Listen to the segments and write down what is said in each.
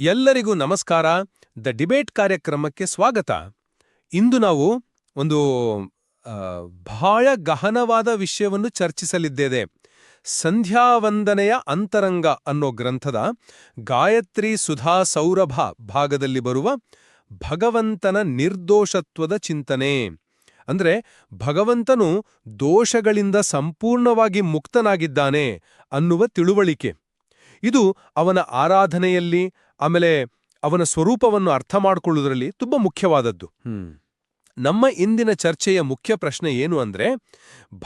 ಎಲ್ಲರಿಗೂ ನಮಸ್ಕಾರ. The debate ಕಾರ್ಯಕ್ರಮಕ್ಕೆ ಸ್ವಾಗತ. ಇಂದು ನಾವು ಒಂದು ಬಹಳ ಗಹನವಾದ ವಿಷಯವನ್ನು ಚರ್ಚಿಸಲಿದ್ದೇವೆ. ಸಂಧ್ಯಾವಂದನೆಯ ಅಂತರಂಗ ಅನ್ನೋ ಗ್ರಂಥದ ಗಾಯತ್ರಿ ಸುಧಾ ಸೌರಭ ಭಾಗದಲ್ಲಿ ಬರುವ ಭಗವಂತನ ನಿರ್ದೋಷತ್ವದ ಚಿಂತನೆ. ಅಂದ್ರೆ ಭಗವಂತನು ದೋಷಗಳಿಂದ ಸಂಪೂರ್ಣವಾಗಿ ಮುಕ್ತನಾಗಿದ್ದಾನೆ ಅನ್ನುವ ತಿಳುವಳಿಕೆ. ಇದು ಅವನ ಆರಾಧನೆಯಲ್ಲಿ ಆಮೇಲೆ ಅವನ ಸ್ವರೂಪವನ್ನು ಅರ್ಥ ಮಾಡಿಕೊಳ್ಳುವುದರಲ್ಲಿ ತುಂಬಾ ಮುಖ್ಯವಾದದ್ದು. ನಮ್ಮ ಇಂದಿನ ಚರ್ಚೆಯ ಮುಖ್ಯ ಪ್ರಶ್ನೆ ಏನು ಅಂದ್ರೆ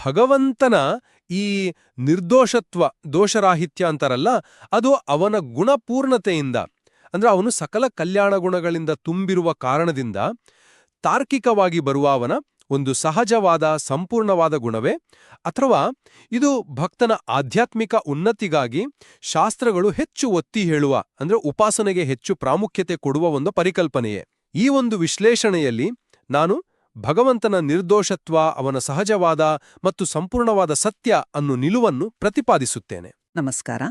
ಭಗವಂತನ ಈ ನಿರ್ದೋಷತ್ವ ದೋಷರಾಹಿತ್ಯ ಅಂತಾರಲ್ಲ ಅದು ಅವನ ಗುಣಪೂರ್ಣತೆಯಿಂದ ಅಂದ್ರೆ ಅವನು ಸಕಲ ಕಲ್ಯಾಣ ಗುಣಗಳಿಂದ ತುಂಬಿರುವ ಕಾರಣದಿಂದ ತಾರ್ಕಿಕವಾಗಿ ಬರುವ ಅವನ ಒಂದು ಸಹಜವಾದ, ಸಂಪೂರ್ಣವಾದ ಗುಣವೇ? ಅಥವಾ ಇದು ಭಕ್ತನ ಆಧ್ಯಾತ್ಮಿಕ ಉನ್ನತಿಗಾಗಿ ಶಾಸ್ತ್ರಗಳು ಹೆಚ್ಚು ಒತ್ತಿ ಹೇಳುವ, ಅಂದ್ರೆ ಉಪಾಸನೆಗೆ ಹೆಚ್ಚು ಪ್ರಾಮುಖ್ಯತೆ ಕೊಡುವ ಒಂದು ಪರಿಕಲ್ಪನೆಯೇ? ಈ ಒಂದು ವಿಶ್ಲೇಷಣೆಯಲ್ಲಿ ನಾನು ಭಗವಂತನ ನಿರ್ದೋಷತ್ವ, ಅವನ ಸಹಜವಾದ ಮತ್ತು ಸಂಪೂರ್ಣವಾದ ಸತ್ಯ ಅನ್ನು ನಿಲುವನ್ನು ಪ್ರತಿಪಾದಿಸುತ್ತೇನೆ. ನಮಸ್ಕಾರ.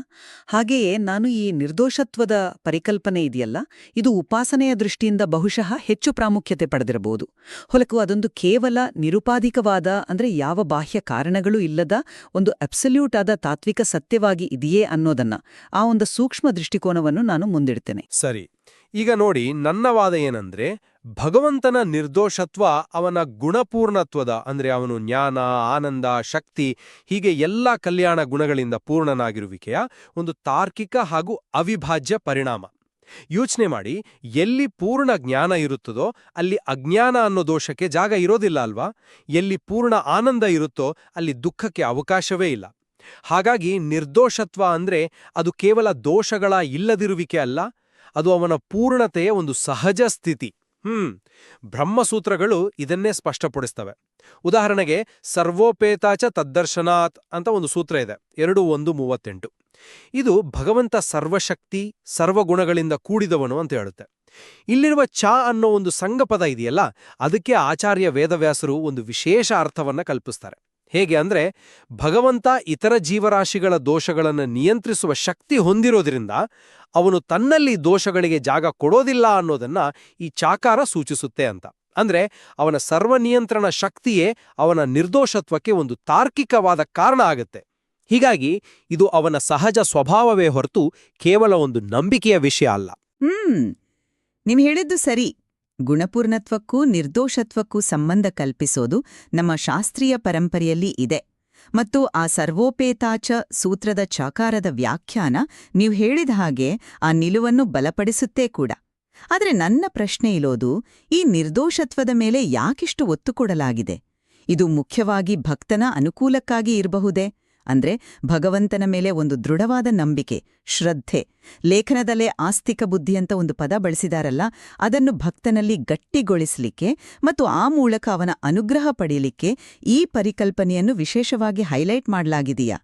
ಹಾಗೆಯೇ ನಾನು ಈ ನಿರ್ದೋಷತ್ವದ ಪರಿಕಲ್ಪನೆ ಇದೆಯಲ್ಲ, ಇದು ಉಪಾಸನೆಯ ದೃಷ್ಟಿಯಿಂದ ಬಹುಶಃ ಹೆಚ್ಚು ಪ್ರಾಮುಖ್ಯತೆ ಪಡೆದಿರಬಹುದು. ಹೊಲಕು, ಅದೊಂದು ಕೇವಲ ನಿರುಪಾಧಿಕವಾದ, ಅಂದ್ರೆ ಯಾವ ಬಾಹ್ಯ ಕಾರಣಗಳೂ ಇಲ್ಲದ ಒಂದು ಅಬ್ಸಲ್ಯೂಟ್ ಆದ ತಾತ್ವಿಕ ಸತ್ಯವಾಗಿ ಇದೆಯೇ ಅನ್ನೋದನ್ನ ಆ ಒಂದು ಸೂಕ್ಷ್ಮ ದೃಷ್ಟಿಕೋನವನ್ನು ನಾನು ಮುಂದಿಡ್ತೇನೆ. ಸರಿ. ಈಗ ನೋಡಿ, ನನ್ನ ವಾದ ಏನಂದ್ರೆ, ಭಗವಂತನ ನಿರ್ದೋಷತ್ವ ಅವನ ಗುಣಪೂರ್ಣತ್ವದ, ಅಂದ್ರೆ ಅವನು ಜ್ಞಾನ, ಆನಂದ, ಶಕ್ತಿ, ಹೀಗೆ ಎಲ್ಲ ಕಲ್ಯಾಣ ಗುಣಗಳಿಂದ ಪೂರ್ಣನಾಗಿರುವಿಕೆಯ ಒಂದು ತಾರ್ಕಿಕ ಹಾಗೂ ಅವಿಭಾಜ್ಯ ಪರಿಣಾಮ. ಯೋಚನೆ ಮಾಡಿ, ಎಲ್ಲಿ ಪೂರ್ಣ ಜ್ಞಾನ ಇರುತ್ತದೋ, ಅಲ್ಲಿ ಅಜ್ಞಾನ ಅನ್ನೋ ದೋಷಕ್ಕೆ ಜಾಗ ಇರೋದಿಲ್ಲ ಅಲ್ವಾ? ಎಲ್ಲಿ ಪೂರ್ಣ ಆನಂದ ಇರುತ್ತೋ, ಅಲ್ಲಿ ದುಃಖಕ್ಕೆ ಅವಕಾಶವೇ ಇಲ್ಲ. ಹಾಗಾಗಿ ನಿರ್ದೋಷತ್ವ ಅಂದ್ರೆ ಅದು ಕೇವಲ ದೋಷಗಳ ಇಲ್ಲದಿರುವಿಕೆ ಅಲ್ಲ ಅದು ಅವನ ಪೂರ್ಣತೆಯ ಒಂದು ಸಹಜ ಸ್ಥಿತಿ. ಹ್ಮ್. ಬ್ರಹ್ಮಸೂತ್ರಗಳು ಇದನ್ನೇ ಸ್ಪಷ್ಟಪಡಿಸ್ತವೆ. ಉದಾಹರಣೆಗೆ, ಸರ್ವೋಪೇತಾಚ ತದ್ದರ್ಶನಾತ್ ಅಂತ ಒಂದು ಸೂತ್ರ ಇದೆ. ಎರಡು, ಒಂದು, ಮೂವತ್ತೆಂಟು. ಇದು ಭಗವಂತ ಸರ್ವಶಕ್ತಿ, ಸರ್ವಗುಣಗಳಿಂದ ಕೂಡಿದವನು ಅಂತ ಹೇಳುತ್ತೆ. ಇಲ್ಲಿರುವ ಚ ಅನ್ನೋ ಒಂದು ಸಂಘಪದ ಇದೆಯಲ್ಲ, ಅದಕ್ಕೆ ಆಚಾರ್ಯ ವೇದವ್ಯಾಸರು ಒಂದು ವಿಶೇಷ ಅರ್ಥವನ್ನ ಕಲ್ಪಿಸ್ತಾರೆ. ಹೇಗೆ ಅಂದ್ರೆ, ಭಗವಂತ ಇತರ ಜೀವರಾಶಿಗಳ ದೋಷಗಳನ್ನು ನಿಯಂತ್ರಿಸುವ ಶಕ್ತಿ ಹೊಂದಿರೋದ್ರಿಂದ ಅವನು ತನ್ನಲ್ಲಿ ದೋಷಗಳಿಗೆ ಜಾಗ ಕೊಡೋದಿಲ್ಲ ಅನ್ನೋದನ್ನ ಈ ಚಾಕಾರ ಸೂಚಿಸುತ್ತೆ ಅಂತ. ಅಂದ್ರೆ ಅವನ ಸರ್ವನಿಯಂತ್ರಣ ಶಕ್ತಿಯೇ ಅವನ ನಿರ್ದೋಷತ್ವಕ್ಕೆ ಒಂದು ತಾರ್ಕಿಕವಾದ ಕಾರಣ ಆಗುತ್ತೆ. ಹೀಗಾಗಿ ಇದು ಅವನ ಸಹಜ ಸ್ವಭಾವವೇ ಹೊರತು ಕೇವಲ ಒಂದು ನಂಬಿಕೆಯ ವಿಷಯ ಅಲ್ಲ. ಹ್ಮ್. ನೀವು ಹೇಳಿದ್ದು ಸರಿ. ಗುಣಪೂರ್ಣತ್ವಕ್ಕೂ ನಿರ್ದೋಷತ್ವಕ್ಕೂ ಸಂಬಂಧ ಕಲ್ಪಿಸೋದು ನಮ್ಮ ಶಾಸ್ತ್ರೀಯ ಪರಂಪರೆಯಲ್ಲಿ ಇದೆ. ಮತ್ತು ಆ ಸರ್ವೋಪೇತಾಚ ಸೂತ್ರದ ಚಕಾರದ ವ್ಯಾಖ್ಯಾನ ನೀವು ಹೇಳಿದ ಹಾಗೆ ಆ ನಿಲುವನ್ನು ಬಲಪಡಿಸುತ್ತೇ ಕೂಡ. ಆದರೆ ನನ್ನ ಪ್ರಶ್ನೆ ಇಲೋದು ಈ ನಿರ್ದೋಷತ್ವದ ಮೇಲೆ ಯಾಕಿಷ್ಟು ಒತ್ತು ಕೊಡಲಾಗಿದೆ? ಇದು ಮುಖ್ಯವಾಗಿ ಭಕ್ತನ ಅನುಕೂಲಕ್ಕಾಗಿ ಇರಬಹುದೇ? ಅಂದ್ರೆ ಭಗವಂತನ ಮೇಲೆ ಒಂದು ದೃಢವಾದ ನಂಬಿಕೆ, ಶ್ರದ್ಧೆ. ಲೇಖನದಲ್ಲೇ ಆಸ್ತಿಕ ಬುದ್ಧಿ ಅಂತ ಒಂದು ಪದ ಬಳಸಿದಾರಲ್ಲ, ಅದನ್ನು ಭಕ್ತನಲ್ಲಿ ಗಟ್ಟಿಗೊಳಿಸಲಿಕ್ಕೆ ಮತ್ತು ಆ ಮೂಲಕ ಅವನ ಅನುಗ್ರಹ ಪಡೆಯಲಿಕ್ಕೆ ಈ ಪರಿಕಲ್ಪನೆಯನ್ನು ವಿಶೇಷವಾಗಿ ಹೈಲೈಟ್ ಮಾಡಲಾಗಿದೆಯಾ?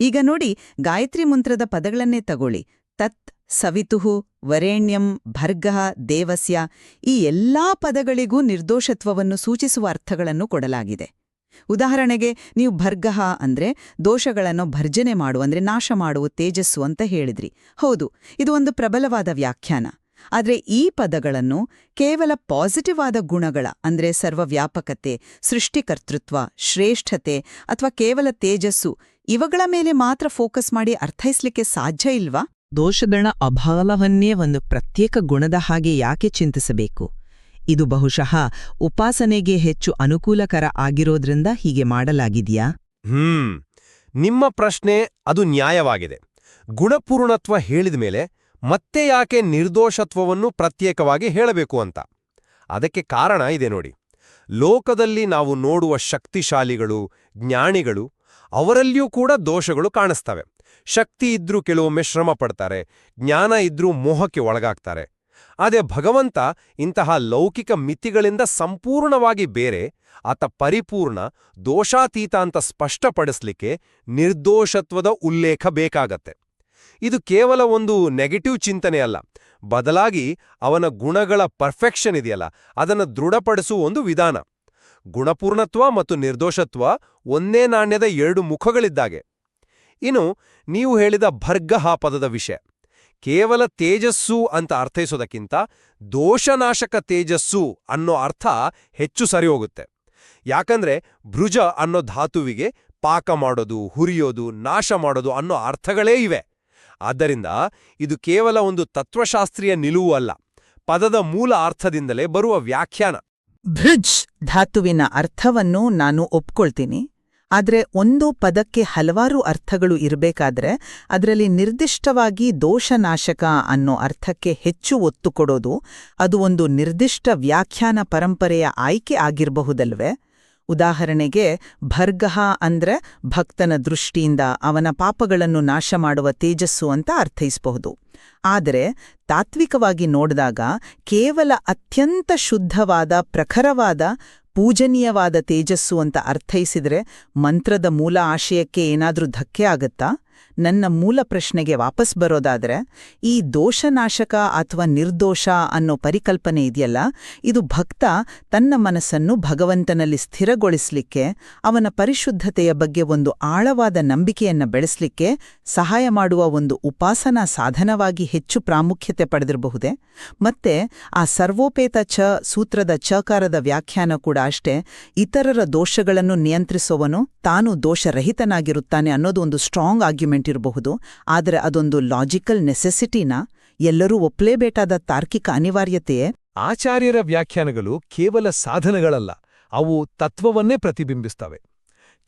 ಈಗ ನೋಡಿ, ಗಾಯತ್ರಿ ಮಂತ್ರದ ಪದಗಳನ್ನೇ ತಗೊಳ್ಳಿ. ತತ್, ಸವಿತುಹು, ವರೇಣ್ಯಂ, ಭರ್ಗಃ, ದೇವಸ್ಯ ಈ ಎಲ್ಲಾ ಪದಗಳಿಗೂ ನಿರ್ದೋಷತ್ವವನ್ನು ಸೂಚಿಸುವ ಅರ್ಥಗಳನ್ನು ಕೊಡಲಾಗಿದೆ. ಉದಾಹರಣೆಗೆ, ನೀವು ಭರ್ಗಹ ಅಂದ್ರೆ ದೋಷಗಳನ್ನು ಭರ್ಜನೆ ಮಾಡು, ಅಂದ್ರೆ ನಾಶ ಮಾಡುವ ತೇಜಸ್ಸು ಅಂತ ಹೇಳಿದ್ರಿ. ಹೌದು, ಇದು ಒಂದು ಪ್ರಬಲವಾದ ವ್ಯಾಖ್ಯಾನ. ಆದರೆ ಈ ಪದಗಳನ್ನು ಕೇವಲ ಪಾಸಿಟಿವ್ ಆದ ಗುಣಗಳ, ಅಂದ್ರೆ ಸರ್ವವ್ಯಾಪಕತೆ, ಸೃಷ್ಟಿಕರ್ತೃತ್ವ, ಶ್ರೇಷ್ಠತೆ ಅಥವಾ ಕೇವಲ ತೇಜಸ್ಸು, ಇವುಗಳ ಮೇಲೆ ಮಾತ್ರ ಫೋಕಸ್ ಮಾಡಿ ಅರ್ಥೈಸ್ಲಿಕ್ಕೆ ಸಾಧ್ಯ ಇಲ್ವಾ? ದೋಷದಣ ಅಭಾವವನ್ನೇ ಒಂದು ಪ್ರತ್ಯೇಕ ಗುಣದ ಹಾಗೆ ಯಾಕೆ ಚಿಂತಿಸಬೇಕು? ಇದು ಬಹುಶಃ ಉಪಾಸನೆಗೆ ಹೆಚ್ಚು ಅನುಕೂಲಕರ ಆಗಿರೋದ್ರಿಂದ ಹೀಗೆ ಮಾಡಲಾಗಿದೆಯಾ? ಹ್ಮ್. ನಿಮ್ಮ ಪ್ರಶ್ನೆ ಅದು ನ್ಯಾಯವಾಗಿದೆ. ಗುಣಪೂರ್ಣತ್ವ ಹೇಳಿದ ಮೇಲೆ ಮತ್ತೆ ಯಾಕೆ ನಿರ್ದೋಷತ್ವವನ್ನು ಪ್ರತ್ಯೇಕವಾಗಿ ಹೇಳಬೇಕು ಅಂತ? ಅದಕ್ಕೆ ಕಾರಣ ಇದೆ ನೋಡಿ. ಲೋಕದಲ್ಲಿ ನಾವು ನೋಡುವ ಶಕ್ತಿಶಾಲಿಗಳು, ಜ್ಞಾನಿಗಳು, ಅವರಲ್ಲಿಯೂ ಕೂಡ ದೋಷಗಳು ಕಾಣಿಸ್ತವೆ. ಶಕ್ತಿ ಇದ್ರೂ ಕೆಲವೊಮ್ಮೆ ಶ್ರಮ ಪಡ್ತಾರೆ, ಜ್ಞಾನ ಇದ್ರೂ ಮೋಹಕ್ಕೆ ಒಳಗಾಗ್ತಾರೆ. ಆದರೆ ಭಗವಂತ ಇಂತಹ ಲೌಕಿಕ ಮಿತಿಗಳಿಂದ ಸಂಪೂರ್ಣವಾಗಿ ಬೇರೆ, ಆತ ಪರಿಪೂರ್ಣ, ದೋಷಾತೀತ ಅಂತ ಸ್ಪಷ್ಟಪಡಿಸ್ಲಿಕ್ಕೆ ನಿರ್ದೋಷತ್ವದ ಉಲ್ಲೇಖ ಬೇಕಾಗತ್ತೆ. ಇದು ಕೇವಲ ಒಂದು ನೆಗೆಟಿವ್ ಚಿಂತನೆ ಅಲ್ಲ, ಬದಲಾಗಿ ಅವನ ಗುಣಗಳ ಪರ್ಫೆಕ್ಷನ್ ಇದೆಯಲ್ಲ, ಅದನ್ನು ದೃಢಪಡಿಸುವ ಒಂದು ವಿಧಾನ. ಗುಣಪೂರ್ಣತ್ವ ಮತ್ತು ನಿರ್ದೋಷತ್ವ ಒಂದೇ ನಾಣ್ಯದ ಎರಡು ಮುಖಗಳಿದ್ದಾಗೆ. ಇನ್ನು, ನೀವು ಹೇಳಿದ ಭರ್ಗಹ ಪದದ ವಿಷಯ. ಕೇವಲ ತೇಜಸ್ಸು ಅಂತ ಅರ್ಥೈಸೋದಕ್ಕಿಂತ ದೋಷನಾಶಕ ತೇಜಸ್ಸು ಅನ್ನೋ ಅರ್ಥ ಹೆಚ್ಚು ಸರಿ ಹೋಗುತ್ತೆ. ಯಾಕಂದ್ರೆ ಭೃಜ ಅನ್ನೋ ಧಾತುವಿಗೆ ಪಾಕ ಮಾಡೋದು, ಹುರಿಯೋದು, ನಾಶ ಮಾಡೋದು ಅನ್ನೋ ಅರ್ಥಗಳೇ ಇವೆ. ಆದ್ದರಿಂದ ಇದು ಕೇವಲ ಒಂದು ತತ್ವಶಾಸ್ತ್ರೀಯ ನಿಲುವು ಅಲ್ಲ, ಪದದ ಮೂಲ ಅರ್ಥದಿಂದಲೇ ಬರುವ ವ್ಯಾಖ್ಯಾನ. ಭೃಜ್ ಧಾತುವಿನ ಅರ್ಥವನ್ನು ನಾನು ಒಪ್ಕೊಳ್ತೀನಿ. ಆದ್ರೆ ಒಂದು ಪದಕ್ಕೆ ಹಲವಾರು ಅರ್ಥಗಳು ಇರಬೇಕಾದ್ರೆ ಅದರಲ್ಲಿ ನಿರ್ದಿಷ್ಟವಾಗಿ ದೋಷನಾಶಕ ಅನ್ನೋ ಅರ್ಥಕ್ಕೆ ಹೆಚ್ಚು ಒತ್ತು ಕೊಡೋದು ಅದು ಒಂದು ನಿರ್ದಿಷ್ಟ ವ್ಯಾಖ್ಯಾನ ಪರಂಪರೆಯ ಆಯ್ಕೆ ಆಗಿರಬಹುದಲ್ವೇ? ಉದಾಹರಣೆಗೆ ಭರ್ಗಹ ಅಂದ್ರೆ ಭಕ್ತನ ದೃಷ್ಟಿಯಿಂದ ಅವನ ಪಾಪಗಳನ್ನು ನಾಶ ಮಾಡುವ ತೇಜಸ್ಸು ಅಂತ ಅರ್ಥೈಸಬಹುದು. ಆದರೆ ತಾತ್ವಿಕವಾಗಿ ನೋಡಿದಾಗ ಕೇವಲ ಅತ್ಯಂತ ಶುದ್ಧವಾದ ಪ್ರಖರವಾದ ಪೂಜನೀಯವಾದ ತೇಜಸ್ಸು ಅಂತ ಅರ್ಥೈಸಿದ್ರೆ ಮಂತ್ರದ ಮೂಲ ಆಶಯಕ್ಕೆ ಏನಾದ್ರೂ ಧಕ್ಕೆ ಆಗತ್ತಾ? ನನ್ನ ಮೂಲ ಪ್ರಶ್ನೆಗೆ ವಾಪಸ್ ಬರೋದಾದ್ರೆ, ಈ ದೋಷನಾಶಕ ಅಥವಾ ನಿರ್ದೋಷ ಅನ್ನೋ ಪರಿಕಲ್ಪನೆ ಇದೆಯಲ್ಲ, ಇದು ಭಕ್ತ ತನ್ನ ಮನಸ್ಸನ್ನು ಭಗವಂತನಲ್ಲಿ ಸ್ಥಿರಗೊಳಿಸಲಿಕ್ಕೆ, ಅವನ ಪರಿಶುದ್ಧತೆಯ ಬಗ್ಗೆ ಒಂದು ಆಳವಾದ ನಂಬಿಕೆಯನ್ನ ಬೆಳೆಸಲಿಕ್ಕೆ ಸಹಾಯ ಮಾಡುವ ಒಂದು ಉಪಾಸನಾ ಸಾಧನವಾಗಿ ಹೆಚ್ಚು ಪ್ರಾಮುಖ್ಯತೆ ಪಡೆದಿರಬಹುದೇ? ಮತ್ತೆ ಆ ಸರ್ವೋಪೇತ ಚ ಸೂತ್ರದ ಚಕಾರದ ವ್ಯಾಖ್ಯಾನ ಕೂಡ ಅಷ್ಟೇ, ಇತರರ ದೋಷಗಳನ್ನು ನಿಯಂತ್ರಿಸುವವನು ತಾನು ದೋಷರಹಿತನಾಗಿರುತ್ತಾನೆ ಅನ್ನೋದು ಒಂದು ಸ್ಟ್ರಾಂಗ್ ಆರ್ಗ್ಯುಮೆಂಟ್ ಇರಬಹುದು ಆದರೆ ಅದೊಂದು ಲಾಜಿಕಲ್ ನೆಸೆಸಿಟಿನ ಎಲ್ಲರೂ ಒಪ್ಪಲೇಬೇಕಾದ ತಾರ್ಕಿಕ ಅನಿವಾರ್ಯತೆಯೇ? ಆಚಾರ್ಯರ ವ್ಯಾಖ್ಯಾನಗಳು ಕೇವಲ ಸಾಧನಗಳಲ್ಲ, ಅವು ತತ್ವವನ್ನೇ ಪ್ರತಿಬಿಂಬಿಸ್ತವೆ.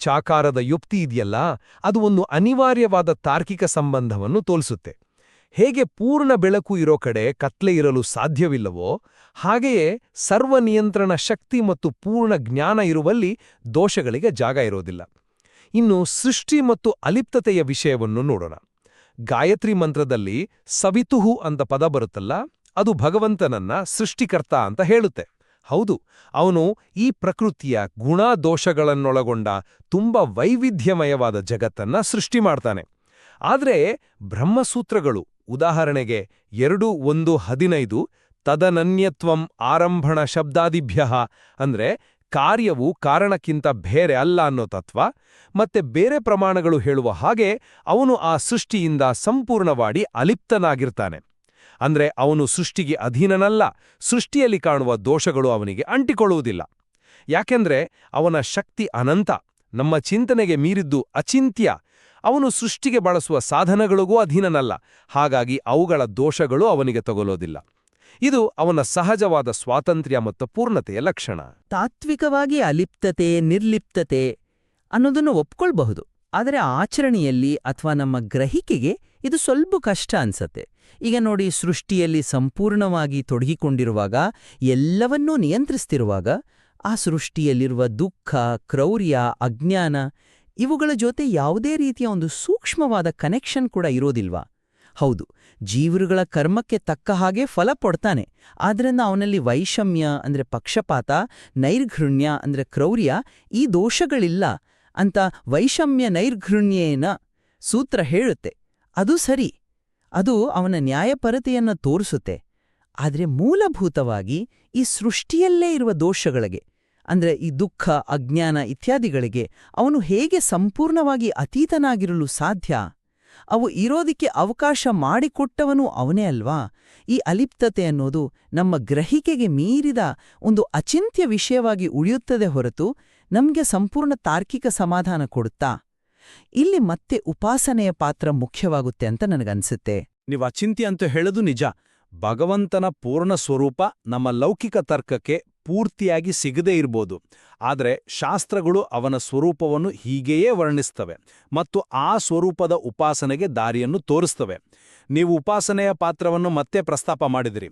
ಚಾಕಾರದ ಯುಕ್ತಿ ಇದೆಯಲ್ಲ, ಅದು ಒಂದು ಅನಿವಾರ್ಯವಾದ ತಾರ್ಕಿಕ ಸಂಬಂಧವನ್ನು ತೋಲಿಸುತ್ತೆ. ಹೇಗೆ ಪೂರ್ಣ ಬೆಳಕು ಇರೋ ಕಡೆ ಕತ್ಲೆ ಇರಲು ಸಾಧ್ಯವಿಲ್ಲವೋ, ಹಾಗೆಯೇ ಸರ್ವನಿಯಂತ್ರಣ ಶಕ್ತಿ ಮತ್ತು ಪೂರ್ಣ ಜ್ಞಾನ ಇರುವಲ್ಲಿ ದೋಷಗಳಿಗೆ ಜಾಗ ಇರೋದಿಲ್ಲ. ಇನ್ನು ಸೃಷ್ಟಿ ಮತ್ತು ಅಲಿಪ್ತತೆಯ ವಿಷಯವನ್ನು ನೋಡೋಣ. ಗಾಯತ್ರಿ ಮಂತ್ರದಲ್ಲಿ ಸವಿತುಹು ಅಂತ ಪದ ಬರುತ್ತಲ್ಲ, ಅದು ಭಗವಂತನನ್ನ ಸೃಷ್ಟಿಕರ್ತ ಅಂತ ಹೇಳುತ್ತೆ. ಹೌದು, ಅವನು ಈ ಪ್ರಕೃತಿಯ ಗುಣದೋಷಗಳನ್ನೊಳಗೊಂಡ ತುಂಬ ವೈವಿಧ್ಯಮಯವಾದ ಜಗತ್ತನ್ನ ಸೃಷ್ಟಿ ಮಾಡ್ತಾನೆ. ಆದರೆ ಬ್ರಹ್ಮಸೂತ್ರಗಳು, ಉದಾಹರಣೆಗೆ ಎರಡು ಒಂದು ಹದಿನೈದು ತದನನ್ಯತ್ವಂ ಆರಂಭಣ ಶಬ್ದಾದಿಭ್ಯ ಅಂದ್ರೆ ಕಾರ್ಯವು ಕಾರಣಕ್ಕಿಂತ ಬೇರೆ ಅಲ್ಲ ಅನ್ನೋ ತತ್ವ ಮತ್ತೆ ಬೇರೆ ಪ್ರಮಾಣಗಳು ಹೇಳುವ ಹಾಗೆ ಅವನು ಆ ಸೃಷ್ಟಿಯಿಂದ ಸಂಪೂರ್ಣವಾಗಿ ಅಲಿಪ್ತನಾಗಿರ್ತಾನೆ. ಅಂದ್ರೆ ಅವನು ಸೃಷ್ಟಿಗೆ ಅಧೀನನಲ್ಲ, ಸೃಷ್ಟಿಯಲ್ಲಿ ಕಾಣುವ ದೋಷಗಳು ಅವನಿಗೆ ಅಂಟಿಕೊಳ್ಳುವುದಿಲ್ಲ. ಯಾಕೆಂದ್ರೆ ಅವನ ಶಕ್ತಿ ಅನಂತ, ನಮ್ಮ ಚಿಂತನೆಗೆ ಮೀರಿದ್ದು ಅಚಿಂತ್ಯ. ಅವನು ಸೃಷ್ಟಿಗೆ ಬಳಸುವ ಸಾಧನಗಳಿಗೂ ಅಧೀನನಲ್ಲ, ಹಾಗಾಗಿ ಅವುಗಳ ದೋಷಗಳು ಅವನಿಗೆ ತಗೊಳ್ಳೋದಿಲ್ಲ. ಇದು ಅವನ ಸಹಜವಾದ ಸ್ವಾತಂತ್ರ್ಯ ಮತ್ತು ಪೂರ್ಣತೆಯ ಲಕ್ಷಣ. ತಾತ್ವಿಕವಾಗಿ ಅಲಿಪ್ತತೆ, ನಿರ್ಲಿಪ್ತತೆ ಅನ್ನೋದನ್ನು ಒಪ್ಕೊಳ್ಬಹುದು. ಆದರೆ ಆಚರಣೆಯಲ್ಲಿ ಅಥವಾ ನಮ್ಮ ಗ್ರಹಿಕೆಗೆ ಇದು ಸ್ವಲ್ಪ ಕಷ್ಟ ಅನ್ಸತ್ತೆ. ಈಗ ನೋಡಿ ಸೃಷ್ಟಿಯಲ್ಲಿ ಸಂಪೂರ್ಣವಾಗಿ ತೊಡಗಿಕೊಂಡಿರುವಾಗ, ಎಲ್ಲವನ್ನೂ ನಿಯಂತ್ರಿಸ್ತಿರುವಾಗ, ಆ ಸೃಷ್ಟಿಯಲ್ಲಿರುವ ದುಃಖ, ಕ್ರೌರ್ಯ, ಅಜ್ಞಾನ ಇವುಗಳ ಜೊತೆ ಯಾವುದೇ ರೀತಿಯ ಒಂದು ಸೂಕ್ಷ್ಮವಾದ ಕನೆಕ್ಷನ್ ಕೂಡ ಇರೋದಿಲ್ವಾ? ಹೌದು. ಜೀವರುಗಳ ಕರ್ಮಕ್ಕೆ ತಕ್ಕ ಹಾಗೆ ಫಲ ಪಡ್ತಾನೆ ಆದ್ದರಿಂದ ಅವನಲ್ಲಿ ವೈಷಮ್ಯ, ಅಂದ್ರೆ ಪಕ್ಷಪಾತ, ನೈರ್ಘೃಣ್ಯ, ಅಂದ್ರೆ ಕ್ರೌರ್ಯ ಈ ದೋಷಗಳಿಲ್ಲ ಅಂತ ವೈಷಮ್ಯ ನೈರ್ಘೃಣ್ಯೇನ ಸೂತ್ರ ಹೇಳುತ್ತೆ. ಅದು ಸರಿ. ಅದು ಅವನ ನ್ಯಾಯಪರತೆಯನ್ನು ತೋರಿಸುತ್ತೆ. ಆದ್ರೆ ಮೂಲಭೂತವಾಗಿ ಈ ಸೃಷ್ಟಿಯಲ್ಲೇ ಇರುವ ದೋಷಗಳಿಗೆ, ಅಂದ್ರೆ ಈ ದುಃಖ, ಅಜ್ಞಾನ ಇತ್ಯಾದಿಗಳಿಗೆ ಅವನು ಹೇಗೆ ಸಂಪೂರ್ಣವಾಗಿ ಅತೀತನಾಗಿರಲು ಸಾಧ್ಯ? ಅವು ಇರೋದಿಕ್ಕೆ ಅವಕಾಶ ಮಾಡಿಕೊಟ್ಟವನು ಅವನೇ ಅಲ್ವಾ? ಈ ಅಲಿಪ್ತತೆ ಅನ್ನೋದು ನಮ್ಮ ಗ್ರಹಿಕೆಗೆ ಮೀರಿದ ಒಂದು ಅಚಿಂತ್ಯ ವಿಷಯವಾಗಿ ಉಳಿಯುತ್ತದೆ ಹೊರತು ನಮಗೆ ಸಂಪೂರ್ಣ ತಾರ್ಕಿಕ ಸಮಾಧಾನ ಕೊಡುತ್ತಾ? ಇಲ್ಲಿ ಮತ್ತೆ ಉಪಾಸನೆಯ ಪಾತ್ರ ಮುಖ್ಯವಾಗುತ್ತೆ ಅಂತ ನನಗನ್ಸುತ್ತೆ. ನೀವು ಅಚಿಂತ್ಯ ಅಂತ ಹೇಳೋದು ನಿಜ. ಭಗವಂತನ ಪೂರ್ಣ ಸ್ವರೂಪ ನಮ್ಮ ಲೌಕಿಕ ತರ್ಕಕ್ಕೆ ಪೂರ್ತಿಯಾಗಿ ಸಿಗದೇ ಇರ್ಬೋದು. ಆದರೆ ಶಾಸ್ತ್ರಗಳು ಅವನ ಸ್ವರೂಪವನ್ನು ಹೀಗೆಯೇ ವರ್ಣಿಸ್ತವೆ ಮತ್ತು ಆ ಸ್ವರೂಪದ ಉಪಾಸನೆಗೆ ದಾರಿಯನ್ನು ತೋರಿಸ್ತವೆ. ನೀವು ಉಪಾಸನೆಯ ಪಾತ್ರವನ್ನು ಮತ್ತೆ ಪ್ರಸ್ತಾಪ ಮಾಡಿದಿರಿ.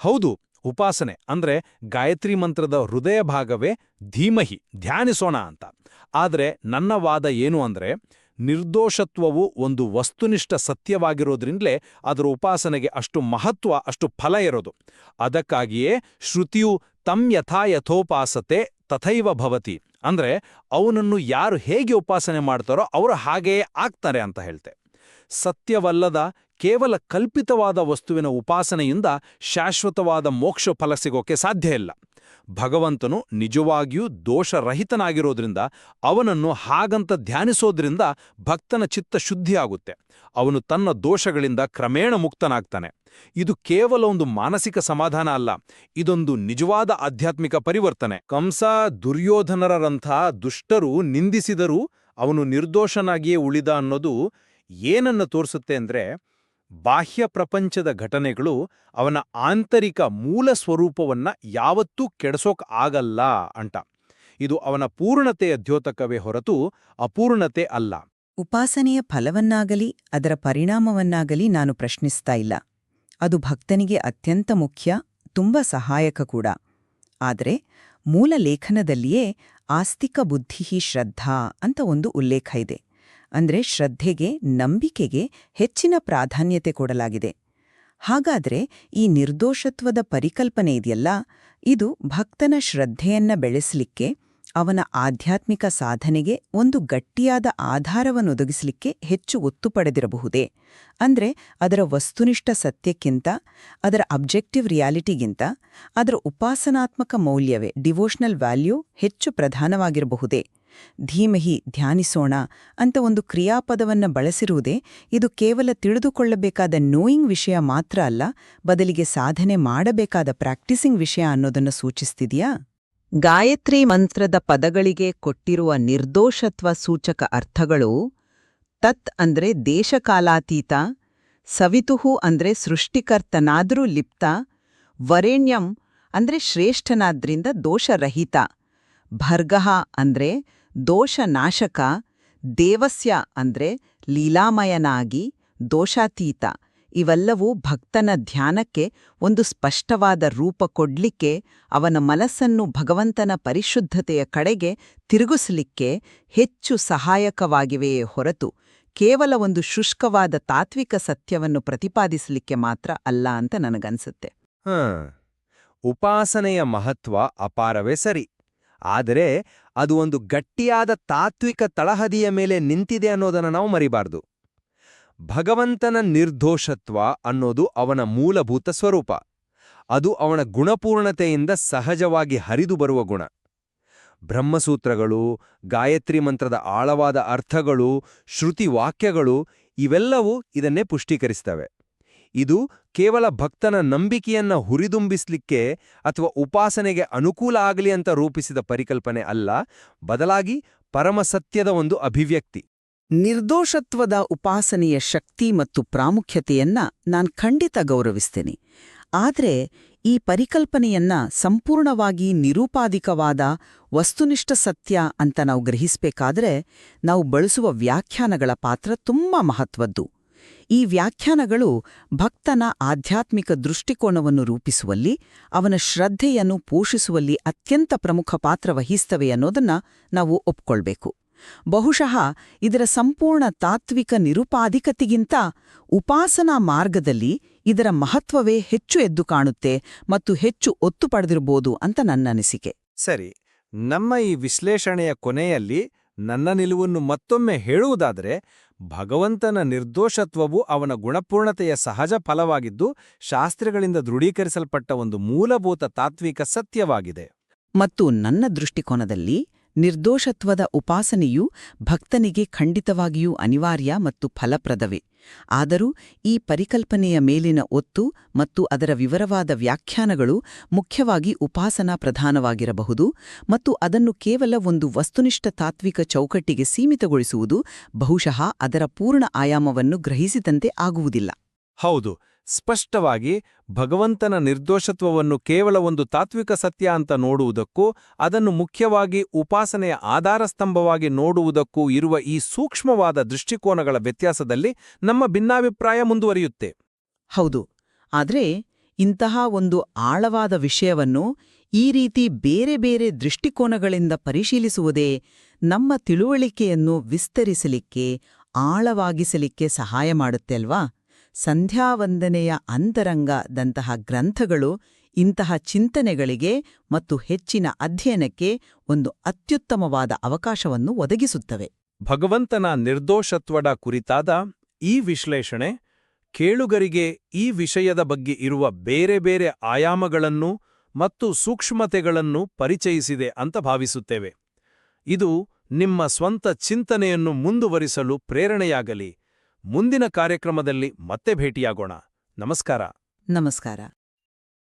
ಹೌದು, ಉಪಾಸನೆ ಅಂದ್ರೆ ಗಾಯತ್ರಿ ಮಂತ್ರದ ಹೃದಯ ಭಾಗವೇ ಧೀಮಹಿ, ಧ್ಯಾನಿಸೋಣ ಅಂತ. ಆದರೆ ನನ್ನ ವಾದ ಏನು ಅಂದ್ರೆ ನಿರ್ದೋಷತ್ವವು ಒಂದು ವಸ್ತುನಿಷ್ಠ ಸತ್ಯವಾಗಿರೋದ್ರಿಂದಲೇ ಅದರ ಉಪಾಸನೆಗೆ ಅಷ್ಟು ಮಹತ್ವ, ಅಷ್ಟು ಫಲ ಇರೋದು. ಅದಕ್ಕಾಗಿಯೇ ಶ್ರುತಿಯು ತಂ ಯಥಾ ಯಥೋಪಾಸತೆ ತಥೈವ ಭವತಿ. ಅಂದ್ರೆ ಅವನನ್ನು ಯಾರು ಹೇಗೆ ಉಪಾಸನೆ ಮಾಡ್ತಾರೋ ಅವರು ಹಾಗೆಯೇ ಆಗ್ತಾರೆ ಅಂತ ಹೇಳ್ತೆ. ಸತ್ಯವಲ್ಲದ ಕೇವಲ ಕಲ್ಪಿತವಾದ ವಸ್ತುವಿನ ಉಪಾಸನೆಯಿಂದ ಶಾಶ್ವತವಾದ ಮೋಕ್ಷ ಫಲ ಸಿಗೋಕೆ ಸಾಧ್ಯ ಇಲ್ಲ. ಭಗವಂತನು ನಿಜವಾಗಿಯೂ ದೋಷರಹಿತನಾಗಿರೋದ್ರಿಂದ, ಅವನನ್ನು ಹಾಗಂತ ಧ್ಯಾನಿಸೋದ್ರಿಂದ ಭಕ್ತನ ಚಿತ್ತ ಶುದ್ಧಿಯಾಗುತ್ತೆ. ಅವನು ತನ್ನ ದೋಷಗಳಿಂದ ಕ್ರಮೇಣ ಮುಕ್ತನಾಗ್ತಾನೆ. ಇದು ಕೇವಲ ಒಂದು ಮಾನಸಿಕ ಸಮಾಧಾನ ಅಲ್ಲ, ಇದೊಂದು ನಿಜವಾದ ಆಧ್ಯಾತ್ಮಿಕ ಪರಿವರ್ತನೆ. ಕಂಸ ದುರ್ಯೋಧನರಂಥ ದುಷ್ಟರು ನಿಂದಿಸಿದರೂ ಅವನು ನಿರ್ದೋಷನಾಗಿಯೇ ಉಳಿದ ಅನ್ನೋದು ಏನನ್ನು ತೋರಿಸುತ್ತೆ ಅಂದ್ರೆ ಬಾಹ್ಯ ಪ್ರಪಂಚದ ಘಟನೆಗಳು ಅವನ ಆಂತರಿಕ ಮೂಲ ಸ್ವರೂಪವನ್ನ ಯಾವತ್ತೂ ಕೆಡಸೋಕ್ ಆಗಲ್ಲ ಅಂಟ ಇದು ಅವನ ಪೂರ್ಣತೆಯ ದ್ಯೋತಕವೇ ಹೊರತು ಅಪೂರ್ಣತೆ ಅಲ್ಲ. ಉಪಾಸನೆಯ ಫಲವನ್ನಾಗಲಿ ಅದರ ಪರಿಣಾಮವನ್ನಾಗಲಿ ನಾನು ಪ್ರಶ್ನಿಸ್ತಾ ಇಲ್ಲ. ಅದು ಭಕ್ತನಿಗೆ ಅತ್ಯಂತ ಮುಖ್ಯ, ತುಂಬ ಸಹಾಯಕ ಕೂಡ. ಆದರೆ ಮೂಲ ಲೇಖನದಲ್ಲಿಯೇ ಆಸ್ತಿಕ ಬುದ್ಧಿ ಶ್ರದ್ಧಾ ಅಂತ ಒಂದು ಉಲ್ಲೇಖ ಇದೆ. ಅಂದ್ರೆ ಶ್ರದ್ಧೆಗೆ, ನಂಬಿಕೆಗೆ ಹೆಚ್ಚಿನ ಪ್ರಾಧಾನ್ಯತೆ ಕೊಡಲಾಗಿದೆ. ಹಾಗಾದ್ರೆ ಈ ನಿರ್ದೋಷತ್ವದ ಪರಿಕಲ್ಪನೆ ಇದೆಯಲ್ಲ? ಇದು ಭಕ್ತನ ಶ್ರದ್ಧೆಯನ್ನ ಬೆಳೆಸಲಿಕ್ಕೆ, ಅವನ ಆಧ್ಯಾತ್ಮಿಕ ಸಾಧನೆಗೆ ಒಂದು ಗಟ್ಟಿಯಾದ ಆಧಾರವನ್ನೊದಗಿಸಲಿಕ್ಕೆ ಹೆಚ್ಚು ಒತ್ತು ಪಡೆದಿರಬಹುದೇ? ಅಂದ್ರೆ ಅದರ ವಸ್ತುನಿಷ್ಠ ಸತ್ಯಕ್ಕಿಂತ, ಅದರ ಅಬ್ಜೆಕ್ಟಿವ್ ರಿಯಾಲಿಟಿಗಿಂತ, ಅದರ ಉಪಾಸನಾತ್ಮಕ ಮೌಲ್ಯವೇ, ಡಿವೋಷನಲ್ ವ್ಯಾಲ್ಯೂ ಹೆಚ್ಚು ಪ್ರಧಾನವಾಗಿರಬಹುದೇ? ಧೀಮಹಿ ಧ್ಯಾನಿಸೋಣ ಅಂತ ಒಂದು ಕ್ರಿಯಾಪದವನ್ನ ಬಳಸಿರುವುದೇ ಇದು ಕೇವಲ ತಿಳಿದುಕೊಳ್ಳಬೇಕಾದ ನೋಯಿಂಗ್ ವಿಷಯ ಮಾತ್ರ ಅಲ್ಲ, ಬದಲಿಗೆ ಸಾಧನೆ ಮಾಡಬೇಕಾದ ಪ್ರಾಕ್ಟೀಸಿಂಗ್ ವಿಷಯ ಅನ್ನೋದನ್ನು ಸೂಚಿಸ್ತಿದೆಯಾ? ಗಾಯತ್ರಿ ಮಂತ್ರದ ಪದಗಳಿಗೆ ಕೊಟ್ಟಿರುವ ನಿರ್ದೋಷತ್ವ ಸೂಚಕ ಅರ್ಥಗಳು ತತ್ ಅಂದ್ರೆ ದೇಶಕಾಲಾತೀತ, ಸವಿತುಹು ಅಂದ್ರೆ ಸೃಷ್ಟಿಕರ್ತನಾದ್ರೂ ಲಿಪ್ತ, ವರೇಣ್ಯಂ ಅಂದ್ರೆ ಶ್ರೇಷ್ಠನಾದ್ರಿಂದ ದೋಷರಹಿತ ಭರ್ಗಃ ಅಂದ್ರೆ ದೋಷನಾಶಕ ದೇವಸ್ಯ ಅಂದ್ರೆ ಲೀಲಾಮಯನಾಗಿ ದೋಷಾತೀತ. ಇವೆಲ್ಲವೂ ಭಕ್ತನ ಧ್ಯಾನಕ್ಕೆ ಒಂದು ಸ್ಪಷ್ಟವಾದ ರೂಪ ಕೊಡ್ಲಿಕ್ಕೆ, ಅವನ ಮನಸ್ಸನ್ನು ಭಗವಂತನ ಪರಿಶುದ್ಧತೆಯ ಕಡೆಗೆ ತಿರುಗಿಸಲಿಕ್ಕೆ ಹೆಚ್ಚು ಸಹಾಯಕವಾಗಿವೆಯೇ ಹೊರತು ಕೇವಲ ಒಂದು ಶುಷ್ಕವಾದ ತಾತ್ವಿಕ ಸತ್ಯವನ್ನು ಪ್ರತಿಪಾದಿಸಲಿಕ್ಕೆ ಮಾತ್ರ ಅಲ್ಲ ಅಂತ ನನಗನ್ಸುತ್ತೆ. ಉಪಾಸನೆಯ ಮಹತ್ವ ಅಪಾರವೇ ಸರಿ. ಆದರೆ ಅದು ಒಂದು ಗಟ್ಟಿಯಾದ ತಾತ್ವಿಕ ತಳಹದಿಯ ಮೇಲೆ ನಿಂತಿದೆ ಅನ್ನೋದನ್ನು ನಾವು ಮರಿಬಾರ್ದು. ಭಗವಂತನ ನಿರ್ದೋಷತ್ವ ಅನ್ನೋದು ಅವನ ಮೂಲಭೂತ ಸ್ವರೂಪ. ಅದು ಅವನ ಗುಣಪೂರ್ಣತೆಯಿಂದ ಸಹಜವಾಗಿ ಹರಿದು ಬರುವ ಗುಣ. ಬ್ರಹ್ಮಸೂತ್ರಗಳು, ಗಾಯತ್ರಿ ಮಂತ್ರದ ಆಳವಾದ ಅರ್ಥಗಳು, ಶ್ರುತಿ ವಾಕ್ಯಗಳು ಇವೆಲ್ಲವೂ ಇದನ್ನೇ ಪುಷ್ಟೀಕರಿಸ್ತವೆ ಇದು ಕೇವಲ ಭಕ್ತನ ನಂಬಿಕೆಯನ್ನ ಹುರಿದುಂಬಿಸ್ಲಿಕ್ಕೆ ಅಥವಾ ಉಪಾಸನೆಗೆ ಅನುಕೂಲ ಆಗಲಿ ಅಂತ ರೂಪಿಸಿದ ಪರಿಕಲ್ಪನೆ ಅಲ್ಲ, ಬದಲಾಗಿ ಪರಮಸತ್ಯದ ಒಂದು ಅಭಿವ್ಯಕ್ತಿ. ನಿರ್ದೋಷತ್ವದ ಉಪಾಸನೆಯ ಶಕ್ತಿ ಮತ್ತು ಪ್ರಾಮುಖ್ಯತೆಯನ್ನ ನಾನು ಖಂಡಿತ ಗೌರವಿಸ್ತೇನೆ. ಆದರೆ ಈ ಪರಿಕಲ್ಪನೆಯನ್ನ ಸಂಪೂರ್ಣವಾಗಿ ನಿರೂಪಾಧಿಕವಾದ ವಸ್ತುನಿಷ್ಠ ಸತ್ಯ ಅಂತ ನಾವು ಗ್ರಹಿಸಬೇಕಾದ್ರೆ, ನಾವು ಬಳಸುವ ವ್ಯಾಖ್ಯಾನಗಳ ಪಾತ್ರ ತುಂಬಾ ಮಹತ್ವದ್ದು. ಈ ವ್ಯಾಖ್ಯಾನಗಳು ಭಕ್ತನ ಆಧ್ಯಾತ್ಮಿಕ ದೃಷ್ಟಿಕೋನವನ್ನು ರೂಪಿಸುವಲ್ಲಿ, ಅವನ ಶ್ರದ್ಧೆಯನ್ನು ಪೋಷಿಸುವಲ್ಲಿ ಅತ್ಯಂತ ಪ್ರಮುಖ ಪಾತ್ರ ವಹಿಸ್ತವೆ ಅನ್ನೋದನ್ನ ನಾವು ಒಪ್ಕೊಳ್ಬೇಕು. ಬಹುಶಃ ಇದರ ಸಂಪೂರ್ಣ ತಾತ್ವಿಕ ನಿರುಪಾಧಿಕತೆಗಿಂತ ಉಪಾಸನಾ ಮಾರ್ಗದಲ್ಲಿ ಇದರ ಮಹತ್ವವೇ ಹೆಚ್ಚು ಎದ್ದು ಕಾಣುತ್ತೆ ಮತ್ತು ಹೆಚ್ಚು ಒತ್ತು ಪಡೆದಿರಬಹುದು ಅಂತ ನನ್ನ ಅನಿಸಿಕೆ. ಸರಿ, ನಮ್ಮ ಈ ವಿಶ್ಲೇಷಣೆಯ ಕೊನೆಯಲ್ಲಿ ನನ್ನ ನಿಲುವನ್ನು ಮತ್ತೊಮ್ಮೆ ಹೇಳುವುದಾದರೆ, ಭಗವಂತನ ನಿರ್ದೋಷತ್ವವು ಅವನ ಗುಣಪೂರ್ಣತೆಯ ಸಹಜ ಫಲವಾಗಿದ್ದು, ಶಾಸ್ತ್ರಗಳಿಂದ ದೃಢೀಕರಿಸಲ್ಪಟ್ಟ ಒಂದು ಮೂಲಭೂತ ತಾತ್ವಿಕ ಸತ್ಯವಾಗಿದೆ. ಮತ್ತು ನನ್ನ ದೃಷ್ಟಿಕೋನದಲ್ಲಿ ನಿರ್ದೋಷತ್ವದ ಉಪಾಸನೆಯು ಭಕ್ತನಿಗೆ ಖಂಡಿತವಾಗಿಯೂ ಅನಿವಾರ್ಯ ಮತ್ತು ಫಲಪ್ರದವೇ. ಆದರೂ ಈ ಪರಿಕಲ್ಪನೆಯ ಮೇಲಿನ ಒತ್ತು ಮತ್ತು ಅದರ ವಿವರವಾದ ವ್ಯಾಖ್ಯಾನಗಳು ಮುಖ್ಯವಾಗಿ ಉಪಾಸನಾ ಪ್ರಧಾನವಾಗಿರಬಹುದು ಮತ್ತು ಅದನ್ನು ಕೇವಲ ಒಂದು ವಸ್ತುನಿಷ್ಠ ತಾತ್ವಿಕ ಚೌಕಟ್ಟಿಗೆ ಸೀಮಿತಗೊಳಿಸುವುದು ಬಹುಶಃ ಅದರ ಪೂರ್ಣ ಆಯಾಮವನ್ನು ಗ್ರಹಿಸಿದಂತೆ ಆಗುವುದಿಲ್ಲ. ಹೌದು. ಸ್ಪಷ್ಟವಾಗಿ ಭಗವಂತನ ನಿರ್ದೋಷತ್ವವನ್ನು ಕೇವಲ ಒಂದು ತಾತ್ವಿಕ ಸತ್ಯ ಅಂತ ನೋಡುವುದಕ್ಕೂ, ಅದನ್ನು ಮುಖ್ಯವಾಗಿ ಉಪಾಸನೆಯ ಆಧಾರಸ್ತಂಭವಾಗಿ ನೋಡುವುದಕ್ಕೂ ಇರುವ ಈ ಸೂಕ್ಷ್ಮವಾದ ದೃಷ್ಟಿಕೋನಗಳ ವ್ಯತ್ಯಾಸದಲ್ಲಿ ನಮ್ಮ ಭಿನ್ನಾಭಿಪ್ರಾಯ ಮುಂದುವರಿಯುತ್ತೆ. ಹೌದು. ಆದರೆ ಇಂತಹ ಒಂದು ಆಳವಾದ ವಿಷಯವನ್ನು ಈ ರೀತಿ ಬೇರೆ ಬೇರೆ ದೃಷ್ಟಿಕೋನಗಳಿಂದ ಪರಿಶೀಲಿಸುವುದೇ ನಮ್ಮ ತಿಳುವಳಿಕೆಯನ್ನು ವಿಸ್ತರಿಸಲಿಕ್ಕೆ, ಆಳವಾಗಿಸಲಿಕ್ಕೆ ಸಹಾಯ ಮಾಡುತ್ತೆ ಅಲ್ವಾ? ಸಂಧ್ಯಾವಂದನೆಯ ಅಂತರಂಗದಂತಹ ಗ್ರಂಥಗಳು ಇಂತಹ ಚಿಂತನೆಗಳಿಗೆ ಮತ್ತು ಹೆಚ್ಚಿನ ಅಧ್ಯಯನಕ್ಕೆ ಒಂದು ಅತ್ಯುತ್ತಮವಾದ ಅವಕಾಶವನ್ನು ಒದಗಿಸುತ್ತವೆ. ಭಗವಂತನ ನಿರ್ದೋಷತ್ವದ ಕುರಿತಾದ ಈ ವಿಶ್ಲೇಷಣೆ ಕೇಳುಗರಿಗೆ ಈ ವಿಷಯದ ಬಗ್ಗೆ ಇರುವ ಬೇರೆ ಬೇರೆ ಆಯಾಮಗಳನ್ನು ಮತ್ತು ಸೂಕ್ಷ್ಮತೆಗಳನ್ನು ಪರಿಚಯಿಸಿದೆ ಅಂತ ಭಾವಿಸುತ್ತೇವೆ. ಇದು ನಿಮ್ಮ ಸ್ವಂತ ಚಿಂತನೆಯನ್ನು ಮುಂದುವರಿಸಲು ಪ್ರೇರಣೆಯಾಗಲಿ. ಮುಂದಿನ ಕಾರ್ಯಕ್ರಮದಲ್ಲಿ ಮತ್ತೆ ಭೇಟಿಯಾಗೋಣ. ನಮಸ್ಕಾರ. ನಮಸ್ಕಾರ.